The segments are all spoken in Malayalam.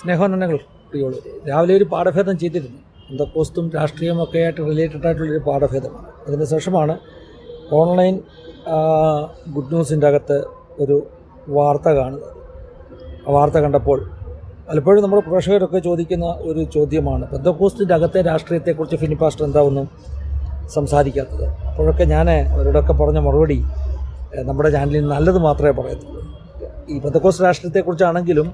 സ്നേഹവന്ദനങ്ങൾ കുട്ടികൾ രാവിലെ ഒരു പാഠഭേദം ചെയ്തിരുന്നു. എന്തൊപ്പോസ്തും രാഷ്ട്രീയവും ഒക്കെ ആയിട്ട് റിലേറ്റഡ് ആയിട്ടുള്ളൊരു പാഠഭേദമാണ്. അതിന് ശേഷമാണ് ഓൺലൈൻ ഗുഡ് ന്യൂസിന്റെ അകത്ത് ഒരു വാർത്ത കാണുന്നത്. ആ വാർത്ത കണ്ടപ്പോൾ പലപ്പോഴും നമ്മുടെ പ്രേക്ഷകരൊക്കെ ചോദിക്കുന്ന ഒരു ചോദ്യമാണ് പെന്തക്കോസ്റ്റിന്റെ അകത്തെ രാഷ്ട്രീയത്തെക്കുറിച്ച് ഫിനിപാസ്റ്റർ പാസ്റ്റർ എന്താ ഒന്നും സംസാരിക്കാത്തത്? അപ്പോഴൊക്കെ ഞാൻ അവരോടൊക്കെ പറഞ്ഞ മറുപടി നമ്മുടെ ചാനലിൽ നല്ലത് മാത്രമേ പറയത്തുള്ളൂ. ഈ പെന്തക്കോസ് രാഷ്ട്രീയത്തെക്കുറിച്ചാണെങ്കിലും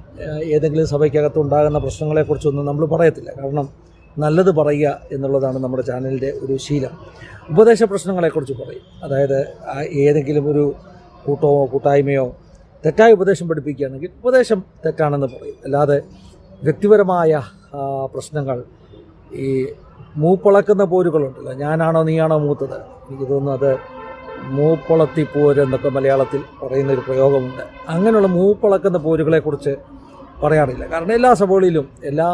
ഏതെങ്കിലും സഭയ്ക്കകത്ത് ഉണ്ടാകുന്ന പ്രശ്നങ്ങളെക്കുറിച്ചൊന്നും നമ്മൾ പറയത്തില്ല. കാരണം നല്ലത് പറയുക എന്നുള്ളതാണ് നമ്മുടെ ചാനലിന്റെ ഒരു ശീലം. ഉപദേശ പ്രശ്നങ്ങളെക്കുറിച്ച് പറയും. അതായത് ഏതെങ്കിലും ഒരു കൂട്ടമോ കൂട്ടായ്മയോ തെറ്റായ ഉപദേശം പഠിപ്പിക്കുകയാണെങ്കിൽ ഉപദേശം തെറ്റാണെന്ന് പറയും. അല്ലാതെ വ്യക്തിപരമായ പ്രശ്നങ്ങൾ ഈ മൂപ്പളക്കുന്ന പോരുകളുണ്ടല്ലോ. ഞാനാണോ നീയാണോ മൂത്തത്? എനിക്ക് തോന്നുന്നു അത് മൂപ്പളത്തി പോര് എന്നൊക്കെ മലയാളത്തിൽ പറയുന്ന ഒരു പ്രയോഗമുണ്ട്. അങ്ങനെയുള്ള മൂപ്പളക്കുന്ന പോരുകളെക്കുറിച്ച് പറയാറില്ല. കാരണം എല്ലാ സഭകളിലും എല്ലാ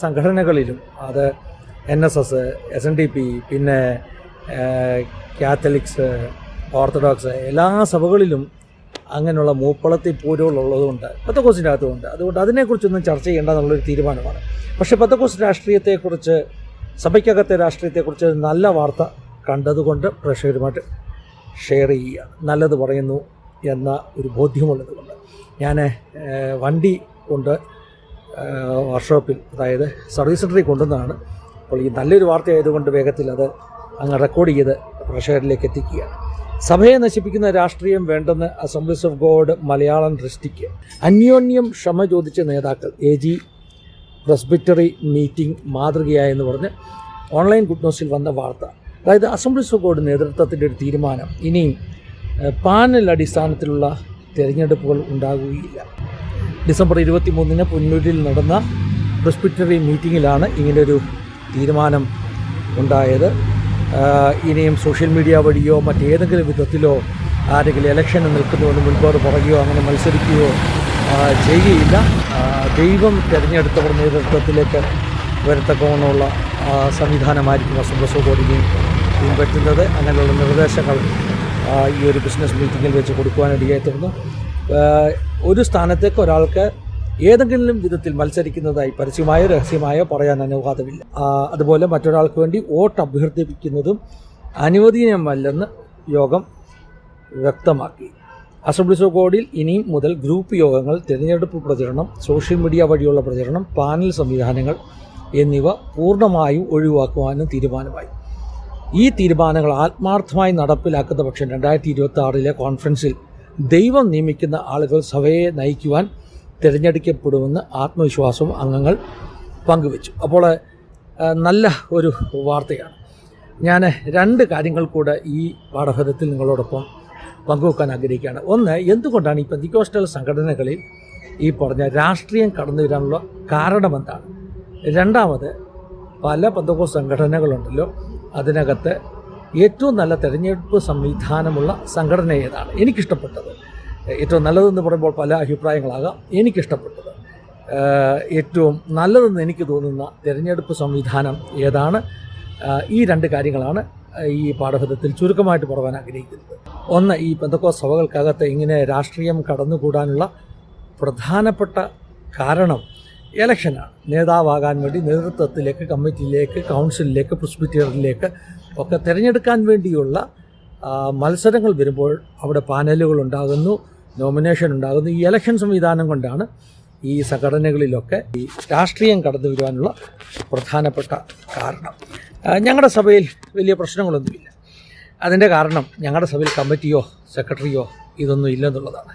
സംഘടനകളിലും അത് N S S S N D P പിന്നെ കാത്തലിക്സ് ഓർത്തഡോക്സ് എല്ലാ സഭകളിലും അങ്ങനെയുള്ള മൂപ്പളത്തി പോരുകളുള്ളതുകൊണ്ട് പത്തക്കോസിന്റെ അകത്തുമുണ്ട് അതുകൊണ്ട് അതിനെക്കുറിച്ചൊന്നും ചർച്ച ചെയ്യേണ്ട എന്നുള്ളൊരു തീരുമാനമാണ്. പക്ഷേ പത്തക്കോസ് രാഷ്ട്രീയത്തെക്കുറിച്ച് സഭയ്ക്കകത്തെ രാഷ്ട്രീയത്തെക്കുറിച്ച് നല്ല വാർത്ത കണ്ടതുകൊണ്ട് പ്രേക്ഷകരുമായിട്ട് ഷെയർ ചെയ്യുക. നല്ലത് പറയുന്നു എന്ന ഒരു ബോധ്യമുള്ളത് കൊണ്ട്. ഞാൻ വണ്ടി കൊണ്ട് വർക്ക്ഷോപ്പിൽ അതായത് സർവീസ് സെന്ററിൽ കൊണ്ടുവന്നതാണ്. അപ്പോൾ ഈ നല്ലൊരു വാർത്തയായതുകൊണ്ട് വേഗത്തിൽ അത് അങ്ങ് റെക്കോർഡ് ചെയ്ത് പ്രഷറിലേക്ക് എത്തിക്കുക സഭയെ നശിപ്പിക്കുന്ന രാഷ്ട്രീയം വേണ്ടെന്ന് അസംബ്ലീസ് ഓഫ് ഗോഡ് മലയാളം ദൃഷ്ടിക്ക് അന്യോന്യം ക്ഷമ ചോദിച്ച നേതാക്കൾ എ ജി പ്രസ്ബിറ്ററി മീറ്റിംഗ് മാതൃകയായെന്ന് പറഞ്ഞ് ഓൺലൈൻ ഗുഡ് ന്യൂസിൽ വന്ന വാർത്ത. അതായത് അസംബ്ലീസ് ഓഫ് നേതൃത്വത്തിന്റെ ഒരു തീരുമാനം ഏഹ്, പാനൽ അടിസ്ഥാനത്തിലുള്ള തിരഞ്ഞെടുപ്പുകൾ ഉണ്ടാകുകയില്ല. ഡിസംബർ ഇരുപത്തി മൂന്നിന് പുന്നൂരിൽ നടന്ന പ്രസ്പിറ്ററി മീറ്റിങ്ങിലാണ് ഇങ്ങനൊരു തീരുമാനം ഉണ്ടായത്. ഇനിയും സോഷ്യൽ മീഡിയ വഴിയോ മറ്റേതെങ്കിലും വിധത്തിലോ ആരെങ്കിലും ഇലക്ഷന് നിൽക്കുന്നതുകൊണ്ട് മുൻപോട് പറയുകയോ അങ്ങനെ മത്സരിക്കുകയോ ചെയ്യുകയില്ല. ദൈവം തിരഞ്ഞെടുത്തവർ നേതൃത്വത്തിലേക്ക് വരത്തക്കവണ്ണമുള്ള സംവിധാനമായിരിക്കും അസംബ്ലസ് ബോർഡിനെയും പിൻപറ്റുന്നത് അങ്ങനെയുള്ള നിർദ്ദേശങ്ങൾ ഈ ഒരു ബിസിനസ് മീറ്റിങ്ങിൽ വെച്ച് കൊടുക്കുവാനിടയായി തീർന്നു ഒരു സ്ഥാനത്തേക്ക് ഒരാൾക്ക് ഏതെങ്കിലും വിധത്തിൽ മത്സരിക്കുന്നതായി പരസ്യമായോ രഹസ്യമായോ പറയാൻ അനുവാദമില്ല. അതുപോലെ മറ്റൊരാൾക്ക് വേണ്ടി വോട്ട് അഭ്യർത്ഥിപ്പിക്കുന്നതും അനുവദനീയമല്ലെന്ന് യോഗം വ്യക്തമാക്കി. അസംബ്ലി ഗോഡിൽ ഇനിയും മുതൽ ഗ്രൂപ്പ് യോഗങ്ങൾ തിരഞ്ഞെടുപ്പ് പ്രചരണം സോഷ്യൽ മീഡിയ വഴിയുള്ള പ്രചരണം പാനൽ സംവിധാനങ്ങൾ എന്നിവ പൂർണമായും ഒഴിവാക്കുവാനും തീരുമാനമായി. ഈ തീരുമാനങ്ങൾ ആത്മാർത്ഥമായി നടപ്പിലാക്കുന്ന പക്ഷം രണ്ടായിരത്തി ഇരുപത്തി ആറിലെ കോൺഫറൻസിൽ ദൈവം നിയമിക്കുന്ന ആളുകൾ സഭയെ നയിക്കുവാൻ തിരഞ്ഞെടുക്കപ്പെടുമെന്ന് ആത്മവിശ്വാസവും അംഗങ്ങൾ പങ്കുവച്ചു. അപ്പോൾ നല്ല ഒരു വാർത്തയാണ്. ഞാൻ രണ്ട് കാര്യങ്ങൾ കൂടെ ഈ പാഠഭേദത്തിൽ നിങ്ങളോടൊപ്പം പങ്കുവെക്കാൻ ആഗ്രഹിക്കുകയാണ്. ഒന്ന് എന്തുകൊണ്ടാണ് ഈ പെന്തിക്കോസ്റ്റൽ സംഘടനകളിൽ ഈ പറഞ്ഞ രാഷ്ട്രീയം കടന്നു വരാനുള്ള കാരണമെന്താണ്? രണ്ടാമത് പല പന്തകോസ് സംഘടനകളുണ്ടല്ലോ അതിനകത്ത് ഏറ്റവും നല്ല തെരഞ്ഞെടുപ്പ് സംവിധാനമുള്ള സംഘടന ഏതാണ്? എനിക്കിഷ്ടപ്പെട്ടത്. ഏറ്റവും നല്ലതെന്ന് പറയുമ്പോൾ പല അഭിപ്രായങ്ങളാകാം. എനിക്കിഷ്ടപ്പെട്ടത്. ഏറ്റവും നല്ലതെന്ന് എനിക്ക് തോന്നുന്ന തിരഞ്ഞെടുപ്പ് സംവിധാനം ഏതാണ്? ഈ രണ്ട് കാര്യങ്ങളാണ് ഈ പാഠഭേദത്തിൽ ചുരുക്കമായിട്ട് പറയാൻ ആഗ്രഹിക്കുന്നത്. ഒന്ന് ഈ പെന്തക്കോ സഭകൾക്കകത്ത് ഇങ്ങനെ രാഷ്ട്രീയം കടന്നുകൂടാനുള്ള പ്രധാനപ്പെട്ട കാരണം ഇലക്ഷനാണ്. നേതാവാകാൻ വേണ്ടി നേതൃത്വത്തിലേക്ക് കമ്മിറ്റിയിലേക്ക് കൗൺസിലിലേക്ക് പ്രിസ്ബിറ്ററിലേക്ക് ഒക്കെ തിരഞ്ഞെടുക്കാൻ വേണ്ടിയുള്ള മത്സരങ്ങൾ വരുമ്പോൾ അവിടെ പാനലുകൾ ഉണ്ടാകുന്നു നോമിനേഷൻ ഉണ്ടാകുന്നു. ഈ ഇലക്ഷൻ സംവിധാനം കൊണ്ടാണ് ഈ സംഘടനകളിലൊക്കെ ഈ രാഷ്ട്രീയം കടന്നു വരുവാനുള്ള പ്രധാനപ്പെട്ട കാരണം. ഞങ്ങളുടെ സഭയിൽ വലിയ പ്രശ്നങ്ങളൊന്നുമില്ല. അതിന്റെ കാരണം ഞങ്ങളുടെ സഭയിൽ കമ്മിറ്റിയോ സെക്രട്ടറിയോ ഇതൊന്നും ഇല്ലെന്നുള്ളതാണ്.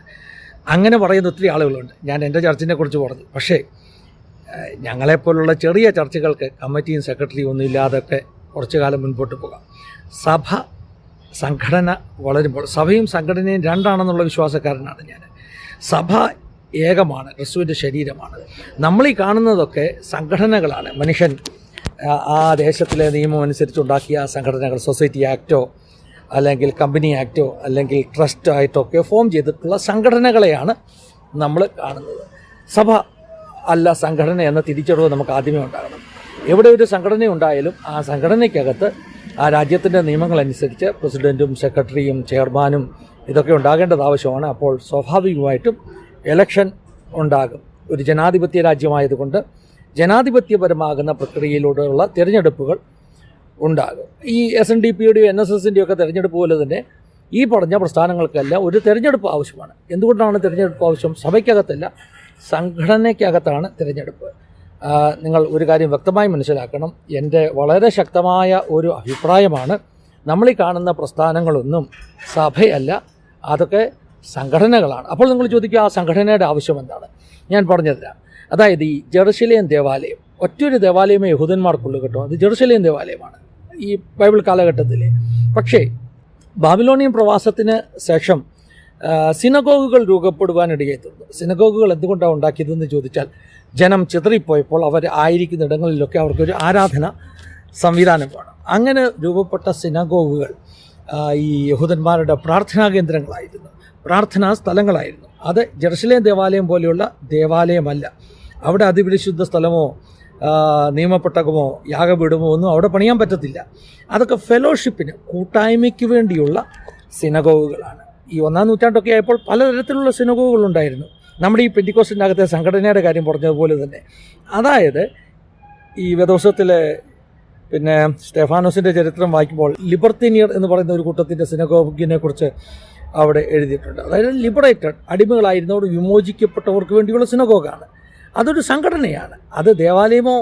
അങ്ങനെ പറയുന്ന ഒത്തിരി ആളുകളുണ്ട്. ഞാൻ എന്റെ ചർച്ചിനെ കുറിച്ച് പറഞ്ഞു. പക്ഷേ ഞങ്ങളെപ്പോലുള്ള ചെറിയ ചർച്ചകൾക്ക് കമ്മിറ്റിയും സെക്രട്ടറിയും ഒന്നും ഇല്ലാതൊക്കെ കുറച്ചു കാലം മുൻപോട്ട് പോകാം. സഭ സംഘടന വളരുമ്പോൾ സഭയും സംഘടനയും രണ്ടാണെന്നുള്ള വിശ്വാസക്കാരനാണ് ഞാൻ. സഭ ഏകമാണ് ക്രിസ്തുവിന്റെ ശരീരമാണ്. നമ്മൾ ഈ കാണുന്നതൊക്കെ സംഘടനകളാണ്. മനുഷ്യൻ ആ, ദേശത്തിലെ നിയമം അനുസരിച്ചുണ്ടാക്കിയ സംഘടനകൾ സൊസൈറ്റി ആക്റ്റോ അല്ലെങ്കിൽ കമ്പനി ആക്റ്റോ അല്ലെങ്കിൽ ട്രസ്റ്റ് ആയിട്ടോ ഒക്കെ ഫോം ചെയ്തിട്ടുള്ള സംഘടനകളെയാണ് നമ്മൾ കാണുന്നത്. സഭ അല്ല സംഘടന എന്ന തിരിച്ചറിവ് നമുക്ക് ആദ്യമേ ഉണ്ടാകണം. എവിടെ ഒരു സംഘടന ഉണ്ടായാലും ആ സംഘടനയ്ക്കകത്ത് ആ രാജ്യത്തിന്റെ നിയമങ്ങളനുസരിച്ച് പ്രസിഡന്റും സെക്രട്ടറിയും ചെയർമാനും ഇതൊക്കെ ഉണ്ടാകേണ്ടത് ആവശ്യമാണ്. അപ്പോൾ സ്വാഭാവികമായിട്ടും എലക്ഷൻ ഉണ്ടാകും. ഒരു ജനാധിപത്യ രാജ്യമായതുകൊണ്ട് ജനാധിപത്യപരമാകുന്ന പ്രക്രിയയിലൂടെയുള്ള തിരഞ്ഞെടുപ്പുകൾ ഉണ്ടാകും. ഈ എസ് എൻ ഡി പിയുടെയും എൻ എസ് എസിന്റെയും ഒക്കെ തിരഞ്ഞെടുപ്പ് പോലെ തന്നെ ഈ പറഞ്ഞ പ്രസ്ഥാനങ്ങൾക്കെല്ലാം ഒരു തിരഞ്ഞെടുപ്പ് ആവശ്യമാണ്. എന്തുകൊണ്ടാണ് തിരഞ്ഞെടുപ്പ് ആവശ്യം? സഭയ്ക്കകത്തല്ല. സംഘടനയ്ക്കകത്താണ് തിരഞ്ഞെടുപ്പ്. നിങ്ങൾ ഒരു കാര്യം വ്യക്തമായി മനസ്സിലാക്കണം. എന്റെ വളരെ ശക്തമായ ഒരു അഭിപ്രായമാണ് നമ്മൾ ഈ കാണുന്ന പ്രസ്ഥാനങ്ങളൊന്നും സഭയല്ല അതൊക്കെ സംഘടനകളാണ്. അപ്പോൾ നിങ്ങൾ ചോദിക്കുക ആ സംഘടനയുടെ ആവശ്യം എന്താണ്? ഞാൻ പറഞ്ഞുതരാം. അതായത് ഈ ജെറുസലേം ദേവാലയം ഒറ്റൊരു ദേവാലയമേ യഹൂദന്മാർക്കുള്ളൂ കേട്ടോ. അത് ജെറുസലേം ദേവാലയമാണ് ഈ ബൈബിൾ കാലഘട്ടത്തിൽ പക്ഷേ ബാബിലോണിയൻ പ്രവാസത്തിന് ശേഷം സിനഗോഗുകൾ രൂപപ്പെടുവാനിടയായി സിനഗോഗുകൾ എന്തുകൊണ്ടാണ് ഉണ്ടാക്കിയതെന്ന് ചോദിച്ചാൽ ജനം ചിതറിപ്പോയപ്പോൾ അവർ ആയിരിക്കുന്ന ഇടങ്ങളിലൊക്കെ അവർക്കൊരു ആരാധന സംവിധാനം വേണം. അങ്ങനെ രൂപപ്പെട്ട സിനഗോഗുകൾ ഈ യഹൂദന്മാരുടെ പ്രാർത്ഥനാ കേന്ദ്രങ്ങളായിരുന്നു. പ്രാർത്ഥനാ സ്ഥലങ്ങളായിരുന്നു. അത് ജെറുസലേം ദേവാലയം പോലെയുള്ള ദേവാലയമല്ല. അവിടെ അതിപരിശുദ്ധ സ്ഥലമോ നിയമപ്പെട്ടകമോ യാഗപീഠമോ ഒന്നും അവിടെ പണിയാൻ പറ്റത്തില്ല. അതൊക്കെ ഫെലോഷിപ്പിന് കൂട്ടായ്മയ്ക്ക് വേണ്ടിയുള്ള സിനഗോഗുകളാണ്. ഈ ഒന്നാം നൂറ്റാണ്ടൊക്കെ ആയപ്പോൾ പലതരത്തിലുള്ള സിനഗോഗുകളുണ്ടായിരുന്നു നമ്മുടെ ഈ പെന്റിക്കോസിന്റെ അകത്തെ സംഘടനയുടെ കാര്യം പറഞ്ഞതുപോലെ തന്നെ. അതായത് ഈ വേദോസത്തിലെ പിന്നെ സ്റ്റെഫാനോസിന്റെ ചരിത്രം വായിക്കുമ്പോൾ ലിബർത്തിനിയർ എന്ന് പറയുന്ന ഒരു കൂട്ടത്തിന്റെ സിനഗോഗിനെ കുറിച്ച് അവിടെ എഴുതിയിട്ടുണ്ട്. അതായത് ലിബറേറ്റഡ് അടിമകളായിരുന്നവർ വിമോചിക്കപ്പെട്ടവർക്ക് വേണ്ടിയുള്ള സിനഗോഗാണ് അതൊരു സംഘടനയാണ്. അത് ദേവാലയമോ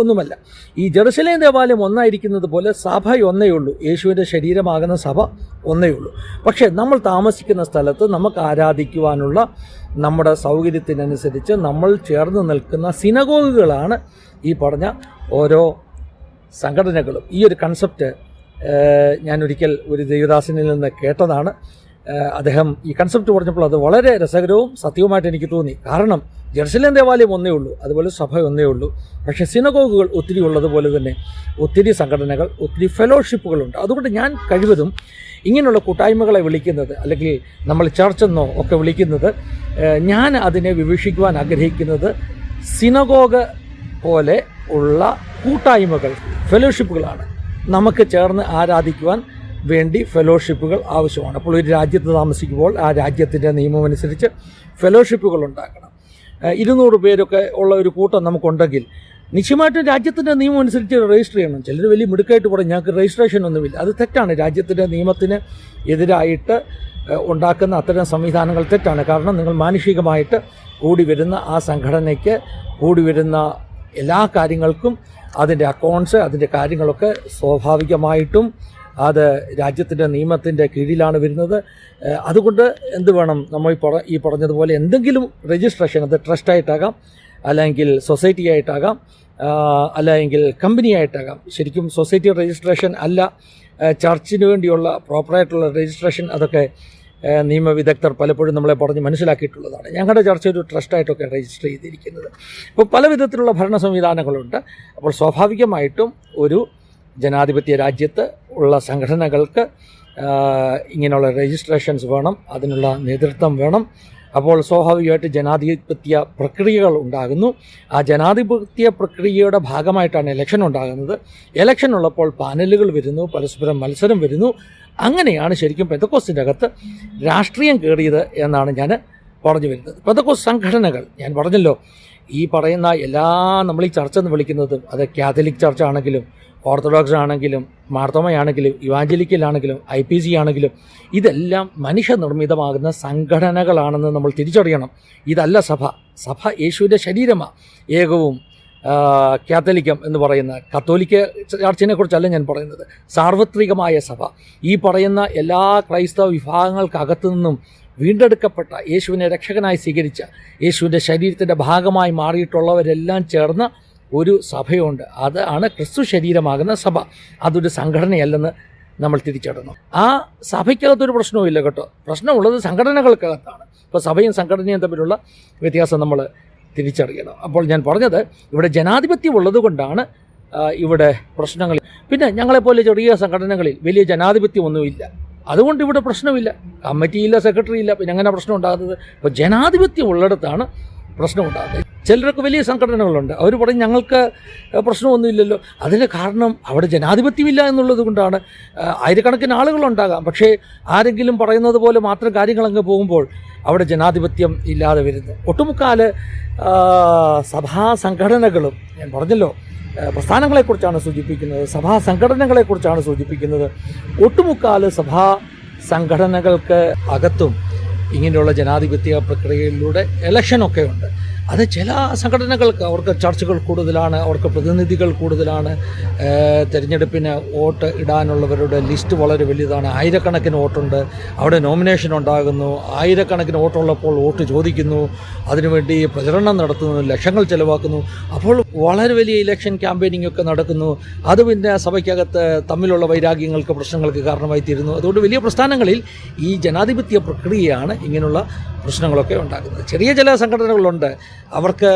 ഒന്നുമല്ല. ഈ ജെറുസലേം ദേവാലയം ഒന്നായിരിക്കുന്നത് പോലെ സഭ ഒന്നേ ഉള്ളൂ. യേശുവിന്റെ ശരീരമാകുന്ന സഭ ഒന്നേ ഉള്ളൂ. പക്ഷേ നമ്മൾ താമസിക്കുന്ന സ്ഥലത്ത് നമുക്ക് ആരാധിക്കുവാനുള്ള നമ്മുടെ സൗകര്യത്തിനനുസരിച്ച് നമ്മൾ ചേർന്ന് നിൽക്കുന്ന സിനഗോഗുകളാണ് ഈ പറഞ്ഞ ഓരോ സംഘടനകളും. ഈ ഒരു കൺസെപ്റ്റ് ഞാൻ ഒരിക്കൽ ഒരു ദേവദാസനിൽ നിന്ന് കേട്ടതാണ്. അദ്ദേഹം ഈ കൺസെപ്റ്റ് പറഞ്ഞപ്പോൾ അത് വളരെ രസകരവും സത്യവുമായിട്ട് എനിക്ക് തോന്നി. കാരണം ജെറുസലേം ദേവാലയം ഒന്നേ ഉള്ളൂ അതുപോലെ സഭ ഒന്നേ ഉള്ളൂ. പക്ഷേ സിനഗോഗുകൾ ഒത്തിരി ഉള്ളതുപോലെ തന്നെ ഒത്തിരി സംഘടനകൾ ഒത്തിരി ഫെലോഷിപ്പുകളുണ്ട് അതുകൊണ്ട് ഞാൻ കഴിവതും ഇങ്ങനെയുള്ള കൂട്ടായ്മകളെ വിളിക്കുന്നത് അല്ലെങ്കിൽ നമ്മൾ ചർച്ചെന്നോ ഒക്കെ വിളിക്കുന്നത് ഞാൻ അതിനെ വിവക്ഷിക്കുവാൻ ആഗ്രഹിക്കുന്നത് സിനഗോഗ് പോലെ ഉള്ള കൂട്ടായ്മകൾ ഫെലോഷിപ്പുകളാണ് നമുക്ക് ചേർന്ന് ആരാധിക്കുവാൻ വേണ്ടി ഫെലോഷിപ്പുകൾ ആവശ്യമാണ്. അപ്പോൾ ഒരു രാജ്യത്ത് താമസിക്കുമ്പോൾ ആ രാജ്യത്തിന്റെ നിയമമനുസരിച്ച് ഫെലോഷിപ്പുകൾ ഉണ്ടാക്കണം. ഇരുന്നൂറ് പേരൊക്കെ ഉള്ള ഒരു കൂട്ടം നമുക്കുണ്ടെങ്കിൽ നിശ്ചയമായിട്ടും രാജ്യത്തിന്റെ നിയമം അനുസരിച്ച് രജിസ്റ്റർ ചെയ്യണം. ചിലർ വലിയ മിടുക്കായിട്ട് പറയും ഞങ്ങൾക്ക് രജിസ്ട്രേഷൻ ഒന്നുമില്ല. അത് തെറ്റാണ്. രാജ്യത്തിന്റെ നിയമത്തിന് എതിരായിട്ട് ഉണ്ടാക്കുന്ന അത്തരം സംവിധാനങ്ങൾ തെറ്റാണ്. കാരണം നിങ്ങൾ മാനുഷികമായിട്ട് കൂടി വരുന്ന ആ സംഘടനയ്ക്ക് കൂടി വരുന്ന എല്ലാ കാര്യങ്ങൾക്കും അതിന്റെ അക്കൗണ്ട്സ് അതിന്റെ കാര്യങ്ങളൊക്കെ സ്വാഭാവികമായിട്ടും അത് രാജ്യത്തിന്റെ നിയമത്തിന്റെ കീഴിലാണ് വരുന്നത്. അതുകൊണ്ട് എന്ത് വേണം? നമ്മൾ ഈ പറഞ്ഞതുപോലെ എന്തെങ്കിലും രജിസ്ട്രേഷൻ അത് ട്രസ്റ്റായിട്ടാകാം അല്ലെങ്കിൽ സൊസൈറ്റി ആയിട്ടാകാം അല്ലെങ്കിൽ കമ്പനി ആയിട്ടാകാം. ശരിക്കും സൊസൈറ്റി രജിസ്ട്രേഷൻ അല്ല ചർച്ചിന് വേണ്ടിയുള്ള പ്രോപ്പറായിട്ടുള്ള രജിസ്ട്രേഷൻ അതൊക്കെ നിയമവിദഗ്ധർ പലപ്പോഴും നമ്മളെ പറഞ്ഞ് മനസ്സിലാക്കിയിട്ടുള്ളതാണ്. ഞങ്ങളുടെ ചർച്ച ഒരു ട്രസ്റ്റായിട്ടൊക്കെ രജിസ്റ്റർ ചെയ്തിരിക്കുന്നത്. അപ്പോൾ പല വിധത്തിലുള്ള ഭരണ സംവിധാനങ്ങളുണ്ട് അപ്പോൾ സ്വാഭാവികമായിട്ടും ഒരു ജനാധിപത്യ രാജ്യത്ത് ഉള്ള സംഘടനകൾക്ക് ഇങ്ങനെയുള്ള രജിസ്ട്രേഷൻസ് വേണം അതിനുള്ള നേതൃത്വം വേണം. അപ്പോൾ സ്വാഭാവികമായിട്ട് ജനാധിപത്യ പ്രക്രിയകൾ ഉണ്ടാകുന്നു. ആ ജനാധിപത്യ പ്രക്രിയയുടെ ഭാഗമായിട്ടാണ് ഇലക്ഷൻ ഉണ്ടാകുന്നത്. ഇലക്ഷൻ ഉള്ളപ്പോൾ പാനലുകൾ വരുന്നു പരസ്പരം മത്സരം വരുന്നു. അങ്ങനെയാണ് ശരിക്കും പെന്തക്കോസിന്റെ അകത്ത് രാഷ്ട്രീയം കയറിയത് എന്നാണ് ഞാൻ പറഞ്ഞു വരുന്നത്. പെന്തക്കോസ് സംഘടനകൾ ഞാൻ പറഞ്ഞല്ലോ ഈ പറയുന്ന എല്ലാ നമ്മൾ ഈ ചർച്ച എന്ന് വിളിക്കുന്നത് അത് കാത്തലിക് ചർച്ച ആണെങ്കിലും ഓർത്തഡോക്സ് ആണെങ്കിലും മാർത്തോമയാണെങ്കിലും ഇവാഞ്ചലിക്കലാണെങ്കിലും ഐ പി സി ആണെങ്കിലും ഇതെല്ലാം മനുഷ്യനിർമ്മിതമാകുന്ന സംഘടനകളാണെന്ന് നമ്മൾ തിരിച്ചറിയണം. ഇതല്ല സഭ. സഭ യേശുവിന്റെ ശരീരമാണ് ഏകവും കാത്തലിക്കം എന്ന് പറയുന്ന കത്തോലിക്ക ചർച്ചിനെ കുറിച്ചല്ല ഞാൻ പറയുന്നത്. സാർവത്രികമായ സഭ. ഈ പറയുന്ന എല്ലാ ക്രൈസ്തവ വിഭാഗങ്ങൾക്കകത്തു നിന്നും വീണ്ടെടുക്കപ്പെട്ട യേശുവിനെ രക്ഷകനായി സ്വീകരിച്ച യേശുവിന്റെ ശരീരത്തിന്റെ ഭാഗമായി മാറിയിട്ടുള്ളവരെല്ലാം ചേർന്ന ഒരു സഭയുണ്ട്. അതാണ് ക്രിസ്തു ശരീരമാകുന്ന സഭ. അതൊരു സംഘടനയല്ലെന്ന് നമ്മൾ തിരിച്ചറിയണം ആ സഭയ്ക്കകത്തൊരു പ്രശ്നവുമില്ല കേട്ടോ. പ്രശ്നമുള്ളത് സംഘടനകൾക്കകത്താണ്. ഇപ്പോൾ സഭയും സംഘടനയും തമ്മിലുള്ള വ്യത്യാസം നമ്മൾ തിരിച്ചറിയണം. അപ്പോൾ ഞാൻ പറഞ്ഞത് ഇവിടെ ജനാധിപത്യം ഉള്ളതുകൊണ്ടാണ് ഇവിടെ പ്രശ്നങ്ങൾ. പിന്നെ ഞങ്ങളെപ്പോലെ ചെറിയ സംഘടനകളിൽ വലിയ ജനാധിപത്യമൊന്നുമില്ല അതുകൊണ്ട് ഇവിടെ പ്രശ്നമില്ല. കമ്മിറ്റിയില്ല സെക്രട്ടറി ഇല്ല പിന്നെ അങ്ങനെ പ്രശ്നം ഉണ്ടാകുന്നത്? അപ്പോൾ ജനാധിപത്യം ഉള്ളിടത്താണ് പ്രശ്നം ഉണ്ടാകുന്നത്. ചിലരൊക്കെ വലിയ സംഘടനകളുണ്ട്. അവർ പറയും ഞങ്ങൾക്ക് പ്രശ്നമൊന്നുമില്ലല്ലോ. അതിന് കാരണം അവിടെ ജനാധിപത്യമില്ല എന്നുള്ളത് കൊണ്ടാണ് ആയിരക്കണക്കിന് ആളുകളുണ്ടാകാം. പക്ഷേ ആരെങ്കിലും പറയുന്നത് പോലെ മാത്രം കാര്യങ്ങൾ അങ്ങ് പോകുമ്പോൾ അവിടെ ജനാധിപത്യം ഇല്ലാതെ വരുന്നു. ഒട്ടുമുക്കാൽ സഭാ സംഘടനകളും ഞാൻ പറഞ്ഞല്ലോ പ്രസ്ഥാനങ്ങളെക്കുറിച്ചാണ് സൂചിപ്പിക്കുന്നത് സഭാ സംഘടനകളെക്കുറിച്ചാണ് സൂചിപ്പിക്കുന്നത്. ഒട്ടുമുക്കാൽ സഭാ സംഘടനകൾക്ക് അകത്തും ഇങ്ങനെയുള്ള ജനാധിപത്യ പ്രക്രിയയിലൂടെ ഇലക്ഷനൊക്കെ ഉണ്ട്. അത് ചില സംഘടനകൾക്ക് അവർക്ക് ചർച്ചകൾ കൂടുതലാണ് അവർക്ക് പ്രതിനിധികൾ കൂടുതലാണ്. തിരഞ്ഞെടുപ്പിന് വോട്ട് ഇടാനുള്ളവരുടെ ലിസ്റ്റ് വളരെ വലുതാണ്. ആയിരക്കണക്കിന് വോട്ടുണ്ട്. അവിടെ നോമിനേഷൻ ഉണ്ടാകുന്നു. ആയിരക്കണക്കിന് വോട്ടുള്ളപ്പോൾ വോട്ട് ചോദിക്കുന്നു. അതിനുവേണ്ടി പ്രചരണം നടത്തുന്നു ലക്ഷങ്ങൾ ചിലവാക്കുന്നു. അപ്പോൾ വളരെ വലിയ ഇലക്ഷൻ ക്യാമ്പയിനിങ് ഒക്കെ നടക്കുന്നു. അത് പിന്നെ സഭയ്ക്കകത്ത് തമ്മിലുള്ള വൈരാഗ്യങ്ങൾക്ക് പ്രശ്നങ്ങൾക്ക് കാരണമായി തീരുന്നു അതുകൊണ്ട് വലിയ പ്രസ്ഥാനങ്ങളിൽ ഈ ജനാധിപത്യ പ്രക്രിയയാണ് ഇങ്ങനെയുള്ള പ്രശ്നങ്ങളൊക്കെ ഉണ്ടാകുന്നത് ചെറിയ ചില സംഘടനകളുണ്ട്. അവർക്ക്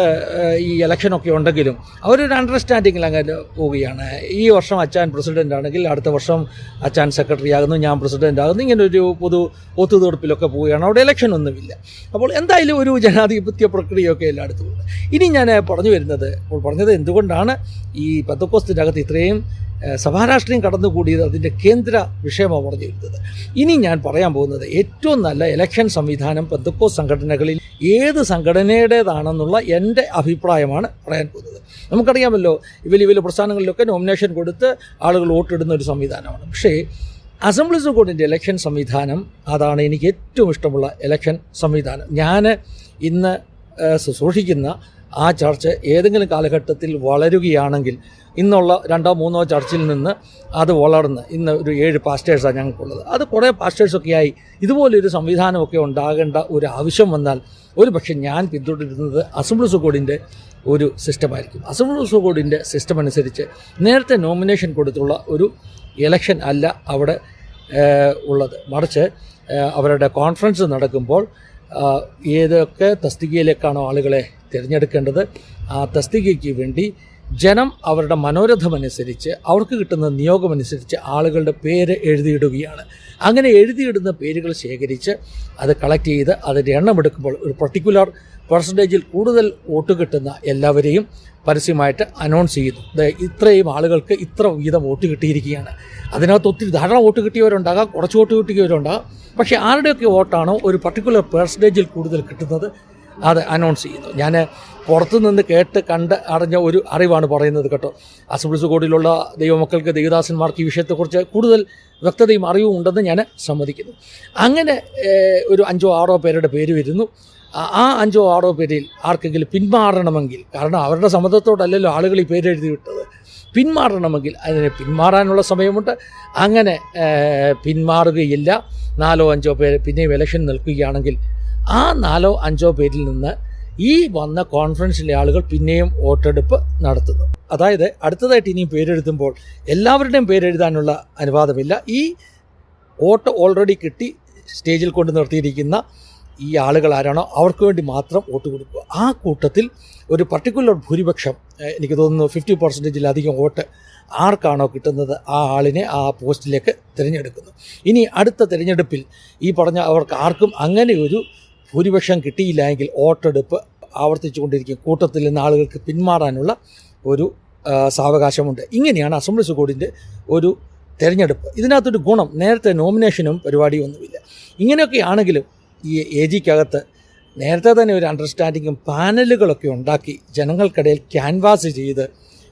ഈ ഇലക്ഷനൊക്കെ ഉണ്ടെങ്കിലും അവരൊരു അണ്ടർസ്റ്റാൻഡിങ്ങിൽ അങ്ങ് പോവുകയാണ്. ഈ വർഷം അച്ചാൻ പ്രസിഡന്റ് ആണെങ്കിൽ അടുത്ത വർഷം അച്ചാൻ സെക്രട്ടറി ആകുന്നു ഞാൻ പ്രസിഡന്റ് ആകുന്നു ഇങ്ങനൊരു പൊതു ഒത്തുതീർപ്പിലൊക്കെ പോവുകയാണ്. അവിടെ ഇലക്ഷൻ ഒന്നുമില്ല. അപ്പോൾ എന്തായാലും ഒരു ജനാധിപത്യ പ്രക്രിയയൊക്കെ എല്ലായിടത്തും ഉണ്ട്. ഇനി ഞാൻ പറഞ്ഞു വരുന്നത് ഇപ്പോൾ പറഞ്ഞത് എന്തുകൊണ്ടാണ് ഈ പത്തക്കോസ്തിന്റെ അകത്ത് ഇത്രയും സഭാരാഷ്ട്രീയം കടന്നുകൂടിയത് അതിന്റെ കേന്ദ്ര വിഷയമാണ് പറഞ്ഞു വരുന്നത് ഇനി ഞാൻ പറയാൻ പോകുന്നത് ഏറ്റവും നല്ല ഇലക്ഷൻ സംവിധാനം പെന്തക്കോ സംഘടനകളിൽ ഏത് സംഘടനയുടേതാണെന്നുള്ള എന്റെ അഭിപ്രായമാണ് പറയാൻ പോകുന്നത്. നമുക്കറിയാമല്ലോ വലിയ വലിയ പ്രസ്ഥാനങ്ങളിലൊക്കെ നോമിനേഷൻ കൊടുത്ത് ആളുകൾ വോട്ടിടുന്ന ഒരു സംവിധാനമാണ്. പക്ഷേ അസംബ്ലീസ് കോഡിന്റെ ഇലക്ഷൻ സംവിധാനം അതാണ് എനിക്ക് ഏറ്റവും ഇഷ്ടമുള്ള ഇലക്ഷൻ സംവിധാനം. ഞാൻ ഇന്ന് ശുശ്രൂഷിക്കുന്ന ആ ചർച്ച് ഏതെങ്കിലും കാലഘട്ടത്തിൽ വളരുകയാണെങ്കിൽ ഇന്നുള്ള രണ്ടോ മൂന്നോ ചർച്ചിൽ നിന്ന് അത് വളർന്ന് ഇന്ന് ഒരു ഏഴ് പാസ്റ്റേഴ്സാണ് ഞങ്ങൾക്കുള്ളത്. അത് കുറേ പാസ്റ്റേഴ്സൊക്കെയായി ഇതുപോലൊരു സംവിധാനമൊക്കെ ഉണ്ടാകേണ്ട ഒരു ആവശ്യം വന്നാൽ ഒരു പക്ഷേ ഞാൻ പിന്തുടരുന്നത് അസംബ്ലി സുഗോഡിന്റെ ഒരു സിസ്റ്റമായിരിക്കും അസംബ്ലി സുഗോഡിന്റെ സിസ്റ്റം അനുസരിച്ച് നേരത്തെ നോമിനേഷൻ കൊടുത്തുള്ള ഒരു ഇലക്ഷൻ അല്ല അവിടെ ഉള്ളത്. മറിച്ച് അവരുടെ കോൺഫറൻസ് നടക്കുമ്പോൾ ഏതൊക്കെ തസ്തികയിലേക്കാണോ ആളുകളെ തിരഞ്ഞെടുക്കേണ്ടത് ആ തസ്തികയ്ക്ക് വേണ്ടി ജനം അവരുടെ മനോരഥമനുസരിച്ച് അവർക്ക് കിട്ടുന്ന നിയോഗമനുസരിച്ച് ആളുകളുടെ പേര് എഴുതിയിടുകയാണ്. അങ്ങനെ എഴുതിയിടുന്ന പേരുകൾ ശേഖരിച്ച് അത് കളക്ട് ചെയ്ത് അതിന്റെ എണ്ണമെടുക്കുമ്പോൾ ഒരു പർട്ടിക്കുലർ പെർസെന്റേജിൽ കൂടുതൽ വോട്ട് കിട്ടുന്ന എല്ലാവരെയും പരസ്യമായിട്ട് അനൗൺസ് ചെയ്യുന്നു ഇത്രയും ആളുകൾക്ക് ഇത്ര വീതം വോട്ട് കിട്ടിയിരിക്കുകയാണ്. അതിനകത്ത് ഒത്തിരി ധാരാളം വോട്ട് കിട്ടിയവരുണ്ടാകാം കുറച്ച് വോട്ട് കിട്ടിയവരുണ്ടാകാം. പക്ഷേ ആരുടെയൊക്കെ വോട്ടാണോ ഒരു പർട്ടിക്കുലർ പെർസെന്റേജിൽ കൂടുതൽ കിട്ടുന്നത്? അത് അനൗൺസ് ചെയ്യുന്നു. ഞാൻ പുറത്തു നിന്ന് കേട്ട് കണ്ട് അറിഞ്ഞ ഒരു അറിവാണ് പറയുന്നത് കേട്ടോ. അസംബ്ലിസ് കോഡിലുള്ള ദൈവമക്കൾക്ക് ദേവദാസന്മാർക്ക് ഈ വിഷയത്തെക്കുറിച്ച് കൂടുതൽ വ്യക്തതയും അറിവും ഉണ്ടെന്ന് ഞാൻ സമ്മതിക്കുന്നു. അങ്ങനെ ഒരു അഞ്ചോ ആറോ പേരുടെ പേര് വരുന്നു. ആ- അഞ്ചോ ആറോ പേരിൽ ആർക്കെങ്കിലും പിന്മാറണമെങ്കിൽ കാരണം അവരുടെ സമ്മതത്തോടല്ലല്ലോ ആളുകൾ ഈ പേരെഴുതി വിട്ടത്. പിന്മാറണമെങ്കിൽ അതിനെ പിന്മാറാനുള്ള സമയമുണ്ട്. അങ്ങനെ പിന്മാറുകയില്ല. നാലോ അഞ്ചോ പേര് പിന്നെയും ഇലക്ഷൻ നിൽക്കുകയാണെങ്കിൽ ആ നാലോ അഞ്ചോ പേരിൽ നിന്ന് ഈ വന്ന കോൺഫറൻസിലെ ആളുകൾ പിന്നെയും വോട്ടെടുപ്പ് നടത്തുന്നു. അതായത് അടുത്തതായിട്ട് ഇനിയും പേരെഴുതുമ്പോൾ എല്ലാവരുടെയും പേരെഴുതാനുള്ള അനുവാദമില്ല. ഈ വോട്ട് ഓൾറെഡി കിട്ടി സ്റ്റേജിൽ കൊണ്ട് നിർത്തിയിരിക്കുന്ന ഈ ആളുകൾ ആരാണോ അവർക്ക് വേണ്ടി മാത്രം വോട്ട് കൊടുക്കുക. ആ കൂട്ടത്തിൽ ഒരു പർട്ടിക്കുലർ ഭൂരിപക്ഷം എനിക്ക് തോന്നുന്നു ഫിഫ്റ്റി പെർസെന്റേജിലധികം വോട്ട് ആർക്കാണോ കിട്ടുന്നത് ആ ആളിനെ ആ പോസ്റ്റിലേക്ക് തിരഞ്ഞെടുക്കുന്നു. ഇനി അടുത്ത തിരഞ്ഞെടുപ്പിൽ ഈ പറഞ്ഞ അവർക്ക് ആർക്കും അങ്ങനെ ഒരു ഭൂരിപക്ഷം കിട്ടിയില്ല എങ്കിൽ വോട്ടെടുപ്പ് ആവർത്തിച്ചു കൊണ്ടിരിക്കും കൂട്ടത്തിൽ നിന്ന് ആളുകൾക്ക് പിന്മാറാനുള്ള ഒരു സാവകാശമുണ്ട്. ഇങ്ങനെയാണ് അസംബ്ലീസ് കോഡിന്റെ ഒരു തിരഞ്ഞെടുപ്പ്. ഇതിനകത്തൊരു ഗുണം നേരത്തെ നോമിനേഷനും പരിപാടിയൊന്നുമില്ല ഇങ്ങനെയൊക്കെ ആണെങ്കിലും ഈ എ ജിക്കകത്ത് നേരത്തെ തന്നെ ഒരു അണ്ടർസ്റ്റാൻഡിങ്ങും പാനലുകളൊക്കെ ഉണ്ടാക്കി ജനങ്ങൾക്കിടയിൽ ക്യാൻവാസ് ചെയ്ത്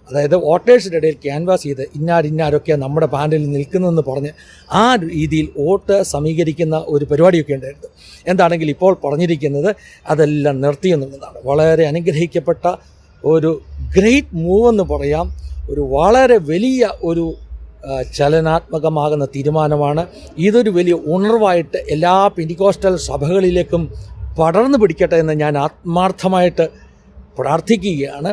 അതായത് വോട്ടേഴ്സിന്റെ ഇടയിൽ ക്യാൻവാസ് ചെയ്ത് ഇന്നാർ ഇന്നാരൊക്കെയാണ് നമ്മുടെ പാനലിൽ നിൽക്കുന്നതെന്ന് പറഞ്ഞ് ആ രീതിയിൽ വോട്ട് സമീകരിക്കുന്ന ഒരു പരിപാടിയൊക്കെ ഉണ്ടായിരുന്നു. എന്താണെങ്കിൽ ഇപ്പോൾ പറഞ്ഞിരിക്കുന്നത് അതെല്ലാം നിർത്തി എന്നുള്ളതാണ്. വളരെ അനുഗ്രഹിക്കപ്പെട്ട ഒരു ഗ്രേറ്റ് മൂവ് എന്ന് പറയാം. ഒരു വളരെ വലിയ ഒരു ചലനാത്മകമാകുന്ന തീരുമാനമാണ്. ഇതൊരു വലിയ ഉണർവായിട്ട് എല്ലാ പെന്റിക്കോസ്റ്റൽ സഭകളിലേക്കും പടർന്നു പിടിക്കട്ടെ എന്ന് ഞാൻ ആത്മാർത്ഥമായിട്ട് പ്രാർത്ഥിക്കുകയാണ്.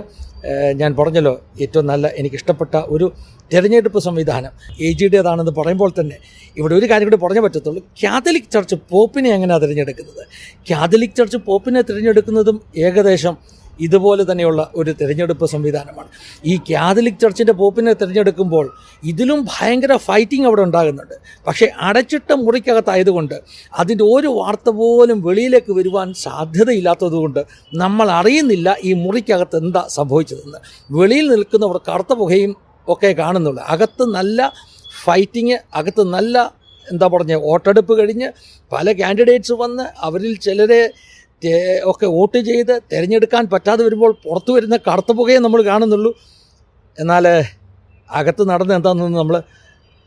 ഞാൻ പറഞ്ഞല്ലോ ഏറ്റവും നല്ല എനിക്കിഷ്ടപ്പെട്ട ഒരു തിരഞ്ഞെടുപ്പ് സംവിധാനം എ ജിയുടേതാണെന്ന് പറയുമ്പോൾ തന്നെ ഇവിടെ ഒരു കാര്യം കൂടി പറഞ്ഞേ പറ്റത്തുള്ളൂ. കാത്തലിക് ചർച്ച് പോപ്പിനെ എങ്ങനെയാണ് തിരഞ്ഞെടുക്കുന്നത്? കാത്തലിക് ചർച്ച് പോപ്പിനെ തിരഞ്ഞെടുക്കുന്നതും ഏകദേശം ഇതുപോലെ തന്നെയുള്ള ഒരു തിരഞ്ഞെടുപ്പ് സംവിധാനമാണ്. ഈ കാതലിക് ചർച്ചിന്റെ പോപ്പിനെ തിരഞ്ഞെടുക്കുമ്പോൾ ഇതിലും ഭയങ്കര ഫൈറ്റിംഗ് അവിടെ ഉണ്ടാകുന്നുണ്ട്. പക്ഷേ അടച്ചിട്ട മുറിക്കകത്തായതുകൊണ്ട് അതിന്റെ ഒരു വാർത്ത പോലും വെളിയിലേക്ക് വരുവാൻ സാധ്യതയില്ലാത്തതുകൊണ്ട് നമ്മൾ അറിയുന്നില്ല ഈ മുറിക്കകത്ത് എന്താ സംഭവിച്ചതെന്ന്. വെളിയിൽ നിൽക്കുന്നവർ കറുത്ത പുകയും ഒക്കെ കാണുന്നുള്ളൂ. അകത്ത് നല്ല ഫൈറ്റിങ് അകത്ത് നല്ല എന്താ പറഞ്ഞ വോട്ടെടുപ്പ് കഴിഞ്ഞ് പല കാൻഡിഡേറ്റ്സ് വന്ന് അവരിൽ ചിലരെ ഒക്കെ വോട്ട് ചെയ്ത് തിരഞ്ഞെടുക്കാൻ പറ്റാതെ വരുമ്പോൾ പുറത്തു വരുന്ന കറുത്ത പുകയെ നമ്മൾ കാണുന്നുള്ളൂ. എന്നാൽ അകത്ത് നടന്ന് എന്താണെന്ന് നമ്മൾ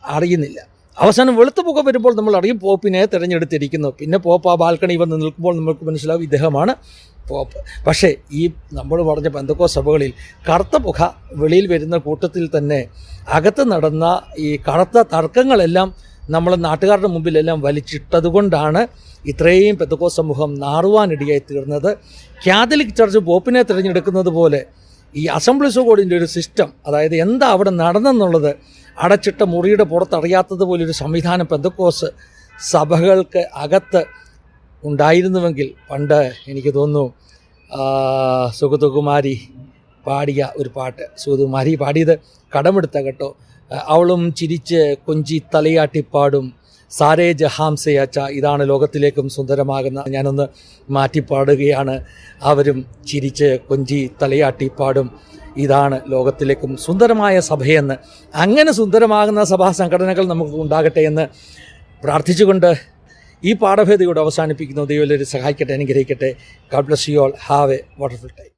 അറിയുന്നില്ല. അവസാനം വെളുത്ത പുക വരുമ്പോൾ നമ്മൾ അറിയും പോപ്പിനെ തിരഞ്ഞെടുത്തിരിക്കുന്നു. പിന്നെ പോപ്പ് ആ ബാൽക്കണി വന്ന് നിൽക്കുമ്പോൾ നമുക്ക് മനസ്സിലാവും ഇദ്ദേഹമാണ് പോപ്പ്. പക്ഷേ ഈ നമ്മൾ പറഞ്ഞ ബന്ധുക്കോ സഭകളിൽ കറുത്ത പുക വെളിയിൽ വരുന്ന കൂട്ടത്തിൽ തന്നെ അകത്ത് നടന്ന ഈ കറുത്ത തർക്കങ്ങളെല്ലാം നമ്മൾ നാട്ടുകാരുടെ മുമ്പിലെല്ലാം വലിച്ചിട്ടതുകൊണ്ടാണ് ഇത്രയും പെത്തക്കോ സമൂഹം നാറുവാനിടയായി തീർന്നത്. കാത്തലിക് ചർച്ച് പോപ്പിനെ തിരഞ്ഞെടുക്കുന്നത് പോലെ ഈ അസംബ്ലീസ് കോഡിന്റെ ഒരു സിസ്റ്റം അതായത് എന്താ അവിടെ നടന്നെന്നുള്ളത് അടച്ചിട്ട മുറിയുടെ പുറത്തറിയാത്തത് പോലൊരു സംവിധാനം പെന്തക്കോസ് സഭകൾക്ക് അകത്ത് ഉണ്ടായിരുന്നുവെങ്കിൽ പണ്ട് എനിക്ക് തോന്നുന്നു സുഗതകുമാരി പാടിയ ഒരു പാട്ട് സുഗതകുമാരി പാടിയത് കടമെടുത്ത കേട്ടോ. അവളും ചിരിച്ച് കൊഞ്ചി തലയാട്ടിപ്പാടും സാരേ ജഹാം സെ അച്ച ഇതാണ് ലോകത്തിലേക്കും സുന്ദരമാകുന്ന. ഞാനൊന്ന് മാറ്റിപ്പാടുകയാണ്. അവരും ചിരിച്ച് കൊഞ്ചി തലയാട്ടി പാടും. ഇതാണ് ലോകത്തിലേക്കും സുന്ദരമായ സഭയെന്ന്. അങ്ങനെ സുന്ദരമാകുന്ന സഭാ സംഘടനകൾ നമുക്ക് ഉണ്ടാകട്ടെ എന്ന് പ്രാർത്ഥിച്ചുകൊണ്ട് ഈ പാഠഭേദിയോട് അവസാനിപ്പിക്കുന്നു. ദൈവം സഹായിക്കട്ടെ അനുഗ്രഹിക്കട്ടെ. God bless you all have a wonderful time